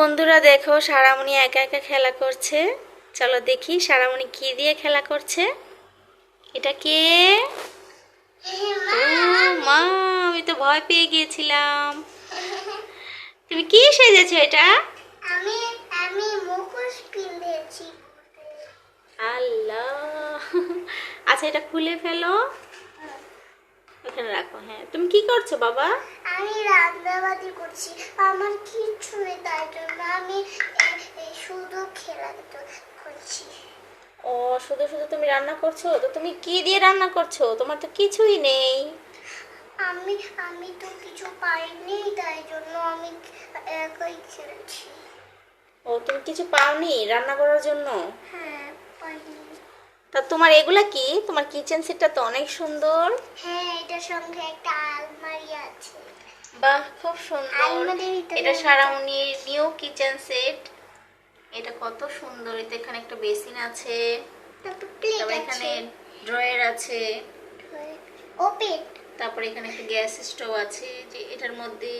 বন্ধুরা দেখো সারামণি একা একা খেলা করছে। চলো দেখি সারামণি কি দিয়ে খেলা করছে। এটা কে? মা। আমি তো ভয় পেয়ে গিয়েছিলাম। তুমি কি সেজেছো এটা? আমি আমি মুখোশ কিনেছি আল্লাহ। আচ্ছা এটা খুলে ফেলো। ওখানে রাখো হ্যাঁ। তুমি কি করছ বাবা? আমি রান্নাবাদি করছি। আমার কিচ্ছু নেই তাই জন্য আমি শুধু খেলাধুলা করছি। ও শুধু শুধু তুমি রান্না করছ? তো তুমি কি দিয়ে রান্না করছ? তোমার তো কিছুই নেই। আমি আমি তো কিছু পাইনি তাই জন্য আমি একাই খেলছি। ও তুমি কিছু পাওনি রান্না করার জন্য? হ্যাঁ পাইনি। তা তোমার এগুলা কি? তোমার কিচেন সেটটা তো অনেক সুন্দর। হ্যাঁ এটার সঙ্গে একটা আলমারি আছে। বাহ খুব সুন্দর। এটা সারামনির নিউ কিচেন সেট। এটা কত সুন্দর এতে এখানে একটা বেসিন আছে। তারপর এখানে ড্রয়ার আছে। ওপেন তারপর এখানে একটা গ্যাস স্টোভ আছে যে এটার মধ্যে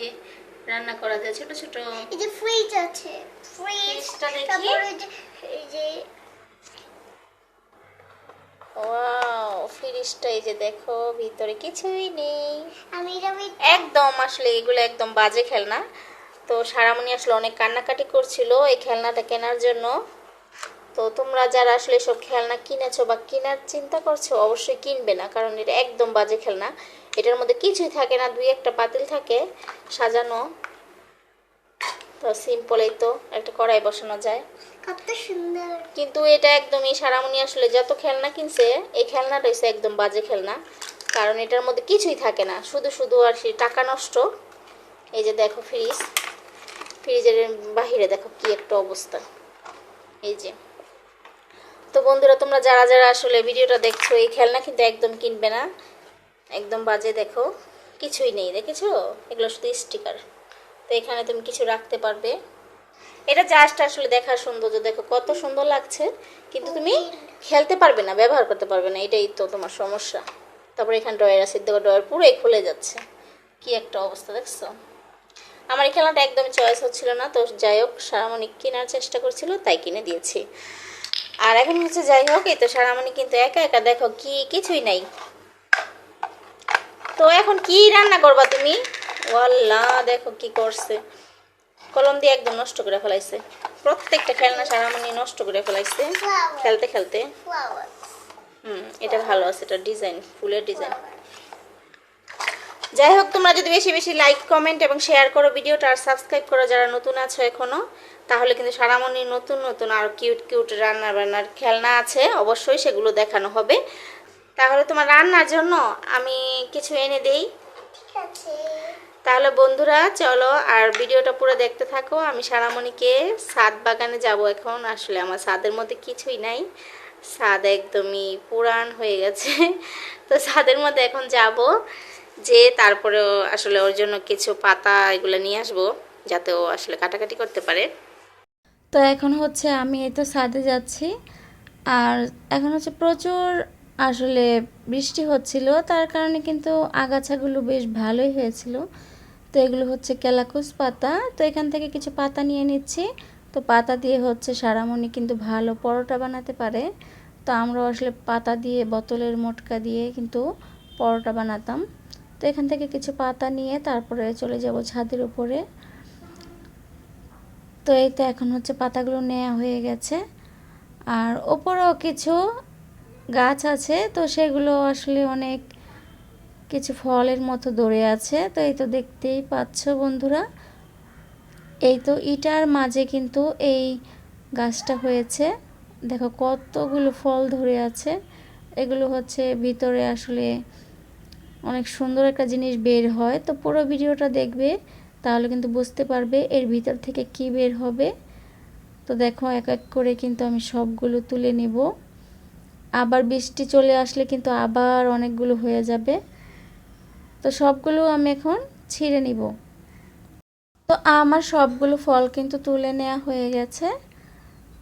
রান্না করা যায় ছোট ছোট। এই যে ফ্রিজ আছে। ফ্রিজ ফ্রিজটা দেখি। তারপর এই যে এই ফ্রিজটা এই যে দেখো ভিতরে কিছুই নেই। আমি একদম আসলে এগুলো একদম বাজে খেলনা। তো সারামণি আসলে অনেক কান্নাকাটি করছিল এই খেলনাটা কেনার জন্য। তো তোমরা যারা আসলে সব খেলনা কিনেছো বা কেনার চিন্তা করছ অবশ্যই কিনবে না কারণ এটা একদম বাজে খেলনা। এটার মধ্যে কিছুই থাকে না দুই একটা পাতিল থাকে সাজানো। তো সিম্পলেই তো একটা কড়াই বসানো যায়। কত সুন্দর। কিন্তু এটা একদমই সারামণি আসলে যত খেলনা কিনছে এই খেলনাটা হচ্ছে একদম বাজে খেলনা। কারণ এটার মধ্যে কিছুই থাকে না শুধু শুধু আর কি টাকা নষ্ট। এই যে দেখো ফ্রিজ ফ্রিজের বাহিরে দেখো কি একটা অবস্থা। এই যে। তো বন্ধুরা তোমরা যারা যারা আসলে ভিডিওটা দেখছ এই খেলনা কিন্তু একদম কিনবে না। একদম বাজে দেখো কিছুই নেই দেখেছ? এগুলো শুধু স্টিকার তো এখানে তুমি কিছু রাখতে পারবে। এটা জাস্ট আসলে দেখার সৌন্দর্য দেখো কত সুন্দর লাগছে। কিন্তু তুমি খেলতে পারবে না ব্যবহার করতে পারবে না এটাই তো তোমার সমস্যা। তারপর এখানে ড্রয়ার আছে দেখো ড্রয়ার পুরোই খুলে যাচ্ছে। কি একটা অবস্থা দেখছ? আমার এই খেলাটা একদমই চয়েস হচ্ছিল না তো যাই হোক সারামণি কেনার চেষ্টা করছিল তাই কিনে দিয়েছি। আর এখন হচ্ছে যাই হোক এই তো সারামণি কিন্তু একা একা দেখো কি কিছুই নাই। তো এখন কি রান্না করবা তুমি? ওয়াল্লা দেখো কি করছে। কলম দিয়ে একদম নষ্ট করে ফেলাইছে। প্রত্যেকটা খেলনা সারামণি নষ্ট করে ফেলাইছে, খেলতে খেলতে। হুম, এটা ভালো আছে, এটা ডিজাইন, ফুলের ডিজাইন। যাই হোক, তোমরা যদি বেশি বেশি লাইক কমেন্ট এবং শেয়ার করো ভিডিওটা আর সাবস্ক্রাইব করো যারা নতুন আছো এখনও, তাহলে কিন্তু সারামণির নতুন নতুন আর কিউট কিউট রান্না বান্নার খেলনা আছে, অবশ্যই সেগুলো দেখানো হবে। তাহলে তোমার রান্নার জন্য আমি কিছু এনে দেই। ঠিক আছে। তাহলে বন্ধুরা, চলো আর ভিডিওটা পুরো দেখতে থাকো। আমি সারামণিকে সাদ বাগানে যাব এখন। আসলে আমার ছাদের মধ্যে কিছুই নাই। ছাদ একদমই পুরান হয়ে গেছে। তো ছাদের মধ্যে এখন যাব যে তারপরে আসলে ওর জন্য কিছু পাতা এগুলো নিয়ে আসব, যাতে ও আসলে কাটাকাটি করতে পারে। তো এখন হচ্ছে আমি এই তো ছাদে যাচ্ছি। আর এখন হচ্ছে প্রচুর আসলে বৃষ্টি হচ্ছিল। তার কারণে কিন্তু আগাছাগুলো বেশ ভালোই হয়েছিল। তো এগুলো হচ্ছে কেলাকুস পাতা। তো এখান থেকে কিছু পাতা নিয়ে নিচ্ছি। তো পাতা দিয়ে হচ্ছে সারামণি কিন্তু ভালো পরোটা বানাতে পারে। তো আমরা আসলে পাতা দিয়ে, বোতলের মোটকা দিয়ে কিন্তু পরোটা বানাতাম। তো এখান থেকে কিছু পাতা নিয়ে তারপরে চলে যাব ছাদের উপরে। তো এই তো এখন হচ্ছে পাতাগুলো নেওয়া হয়ে গেছে। আর ওপরেও কিছু গাছ আছে। তো সেগুলো আসলে অনেক কিছু ফলের মতো ধরে আছে। তো এই তো দেখতেই পাচ্ছ বন্ধুরা, এই তো ইটার মাঝে কিন্তু এই গাছটা হয়েছে। দেখো কতগুলো ফল ধরে আছে। এগুলো হচ্ছে ভিতরে আসলে অনেক সুন্দর একটা জিনিস বের হয়। তো পুরো ভিডিওটা দেখবে, তাহলে কিন্তু বুঝতে পারবে এর ভিতর থেকে কি বের হবে। তো দেখো এক এক করে কিন্তু আমি সবগুলো তুলে নিব। আবার বৃষ্টি চলে আসলে কিন্তু আবার অনেকগুলো হয়ে যাবে। তো সবগুলো আমি এখন ছিঁড়ে নিব। তো আমার সবগুলো ফল কিন্তু তুলে নেওয়া হয়ে গেছে।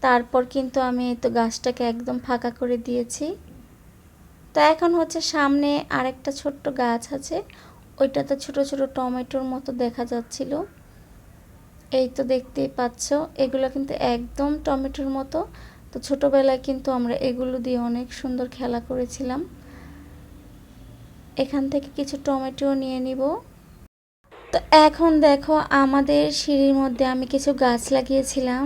তারপর কিন্তু আমি তো গাছটাকে একদম ফাঁকা করে দিয়েছি। তো এখন হচ্ছে সামনে আরেকটা ছোট্ট গাছ আছে। ওইটাতে ছোট ছোট টমেটোর মতো দেখা যাচ্ছিল। এই তো দেখতেই পাচ্ছ, এগুলো কিন্তু একদম টমেটোর মতো। তো ছোটোবেলায় কিন্তু আমরা এগুলো দিয়ে অনেক সুন্দর খেলা করেছিলাম। এখান থেকে কিছু টমেটো নিয়ে নিব। তো এখন দেখো আমাদের সিঁড়ির মধ্যে আমি কিছু গাছ লাগিয়েছিলাম।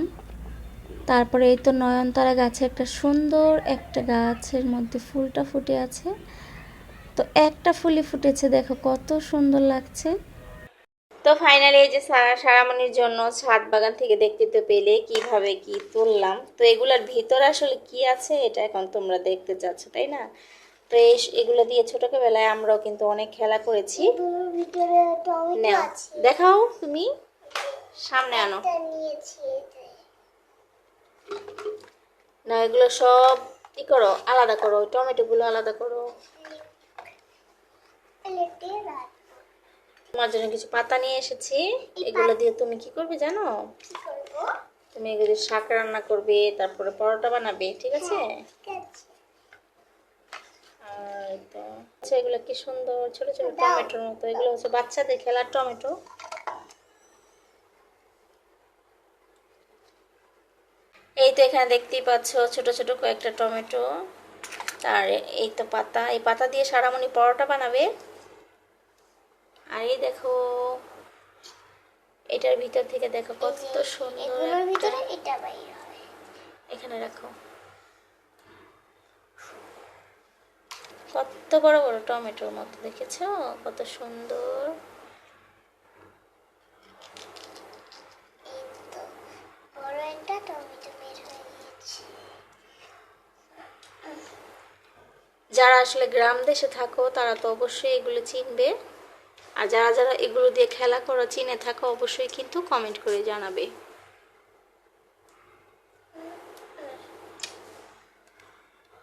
তারপরে এই তো নয়নতারা গাছে একটা সুন্দর একটা গাছের মধ্যে ফুলটা ফুটে আছে। তো একটা ফুলই ফুটেছে, দেখো কত সুন্দর লাগছে। তো ফাইনালি এই যে সারা সারামণির জন্য ছাদ বাগান থেকে দেখতে তো পেলে কীভাবে কি তুললাম। তো এগুলার ভিতর আসলে কি আছে, এটা এখন তোমরা দেখতে চাচ্ছ, তাই না? এই- এগুলো দিয়ে ছোটকে বেলায় আমরাও কিন্তু অনেক খেলা করেছি। দেখাও তুমি। সামনে আনো। না এগুলো সব ই করো আলাদা করো টমেটো গুলো আলাদা করো। তোমার জন্য কিছু পাতা নিয়ে এসেছি। এগুলো দিয়ে তুমি কি করবে জানো? তুমি এগুলো শাক রান্না করবে তারপরে পরোটা বানাবে ঠিক আছে? আর এই তো আচ্ছা এগুলো কি সুন্দর ছোট ছোট টমেটোর মতো? এগুলো হচ্ছে বাচ্চাদের খেলার টমেটো। এই তো এখানে দেখতেই পাচ্ছ ছোট ছোট কয়েকটা টমেটো। আর এই তো পাতা। এই পাতা দিয়ে সারামণি পরোটা বানাবে। আর এই দেখো এটার ভিতর থেকে দেখো কত সুন্দর এখানে রাখো। কত বড় বড় টমেটোর মতো দেখেছ? কত সুন্দর। যারা আসলে গ্রাম দেশে থাকো তারা তো অবশ্যই এগুলো চিনবে। আর যারা যারা এগুলো দিয়ে খেলা করো চিনে থাকো অবশ্যই কিন্তু কমেন্ট করে জানাবে।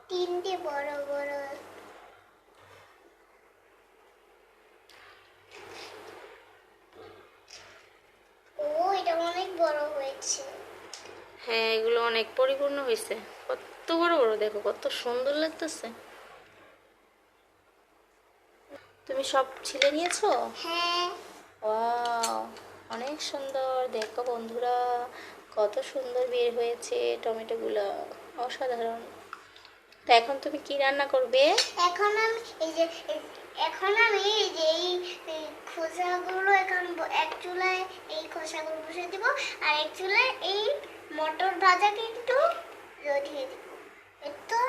তিনটে বড় বড় ও এটা অনেক বড় হয়েছে হ্যাঁ এগুলো অনেক পরিপূর্ণ হয়েছে কত বড় বড় দেখো কত সুন্দর লাগতেছে। তুমি সব ছিলে নিয়েছো? হ্যাঁ। অনেক সুন্দর। দেখো বন্ধুরা কত সুন্দর বের হয়েছে টমেটোগুলো। অসাধারণ। তো এখন তুমি কি রান্না করবে? এখন আমি এই যে এখন আমি এই যে এই খোসাগুলো এখন এক চুলায় এই খোসাগুলো বসে দিব আর এক চুলায় এই মটর ভাজা কিন্তু দিয়ে দিব। এই তো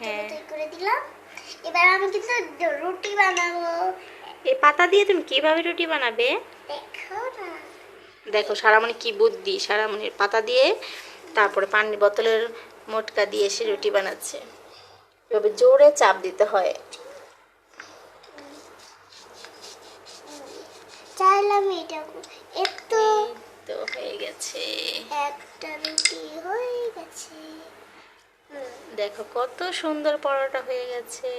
হ্যাঁ। তৈরি করে দিলাম। এবার আমি কিন্তু রুটি বানাবো। এই পাতা দিয়ে তুমি কীভাবে রুটি বানাবে? দেখো না। দেখো সারামণি কি বুদ্ধি। সারামণির পাতা দিয়ে তারপরে পানির বোতলের মোটকা দিয়ে সে রুটি বানাচ্ছে। এভাবে জোরে চাপ দিতে হয়। চাইলাম এটা একটু তো হয়ে গেছে। একটা রুটি হয়ে গেছে। দেখো কত সুন্দর পরোটা হয়ে গেছে।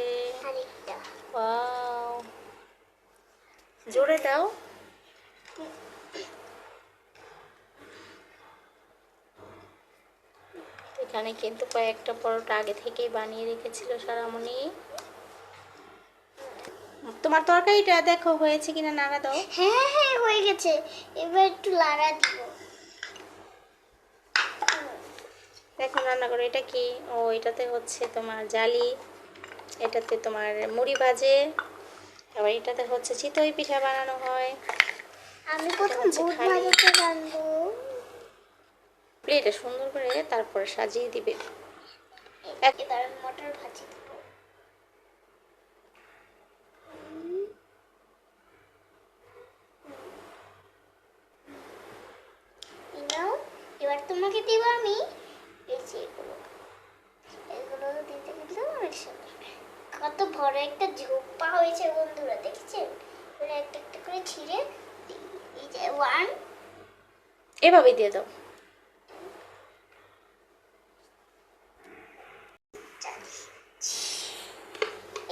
ওয়াও। জোরে দাও। এখানে কিন্তু কয়েকটা পরোটা আগে থেকেই বানিয়ে রেখেছিল সারামণি। তোমার তরকারিটা দেখো হয়েছে কিনা নাড়া দাও। হ্যাঁ হ্যাঁ হয়ে গেছে। এবার একটু লাড়া দিব। দেখো রান্না করো। এটা কি? ও এটাতে হচ্ছে তোমার জালি এটাতে তোমার মুড়ি ভাজে আবার এটাতে হচ্ছে চিতই পিঠা বানানো হয়। আমি প্রথম বুট। ভাজাতে রাখব প্লেটে সুন্দর করে তারপরে সাজিয়ে দিবে। এবার মটর ভাজি দেবো এই নাও, এবার তোমাকে দিব আমি? এই যে এগুলো। এগুলো দিতে কিন্তু অনেক সুন্দর। কত বড় একটা ঝোপা হয়েছে বন্ধুরা দেখছেন? এবার একটা একটা করে ছিঁড়ে এই যে ওয়ান এভাবে দিয়ে দাও।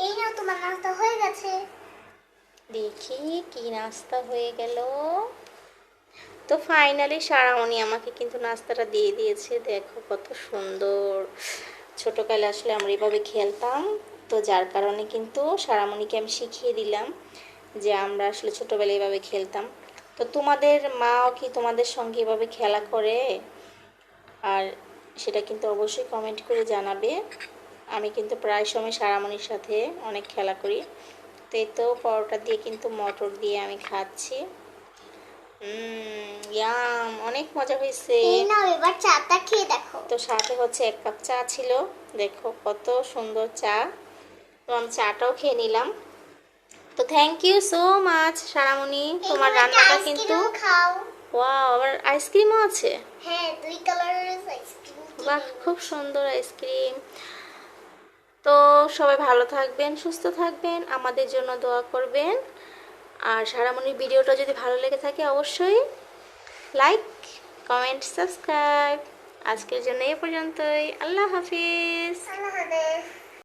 এই নাও তোমার নাস্তা হয়ে গেছে। দেখি কি নাস্তা হয়ে গেল। তো ফাইনালি সারামণি আমাকে কিন্তু নাস্তাটা দিয়ে দিয়েছে। দেখো কত সুন্দর। ছোটোকালে আসলে আমরা এভাবে খেলতাম। তো যার কারণে কিন্তু সারামণিকে আমি শিখিয়ে দিলাম যে আমরা আসলে ছোটোবেলায় এভাবে খেলতাম। তো তোমাদের মাও কি তোমাদের সঙ্গে এভাবে খেলা করে? আর সেটা কিন্তু অবশ্যই কমেন্ট করে জানাবে। আমি কিন্তু প্রায় সময় সারামণির সাথে অনেক খেলা করি। তো এই তো পরোটা দিয়ে কিন্তু মটর দিয়ে আমি খাচ্ছি। ইয়াম অনেক মজা হয়েছে। এই নাও এবার চাটা খেয়ে দেখো। তো সাথে হচ্ছে এক কাপ চা ছিল দেখো কত সুন্দর চা। তো আমি চাটাও খেয়ে নিলাম। তো thank you so much Saramoni. তোমার রান্নাটা কিন্তু খাও। ওয়াও আবার আইসক্রিমও আছে? হ্যাঁ দুই কালারের আইসক্রিম বাহ খুব সুন্দর আইসক্রিম তো সবাই ভালো থাকবেন সুস্থ থাকবেন আমাদের জন্য দোয়া করবেন। আর সারামণির ভিডিওটা যদি ভালো লেগে থাকে অবশ্যই লাইক কমেন্ট সাবস্ক্রাইব আজকের জন্য এ পর্যন্তই। আল্লাহ হাফিজ। আল্লাহ হাফেজ।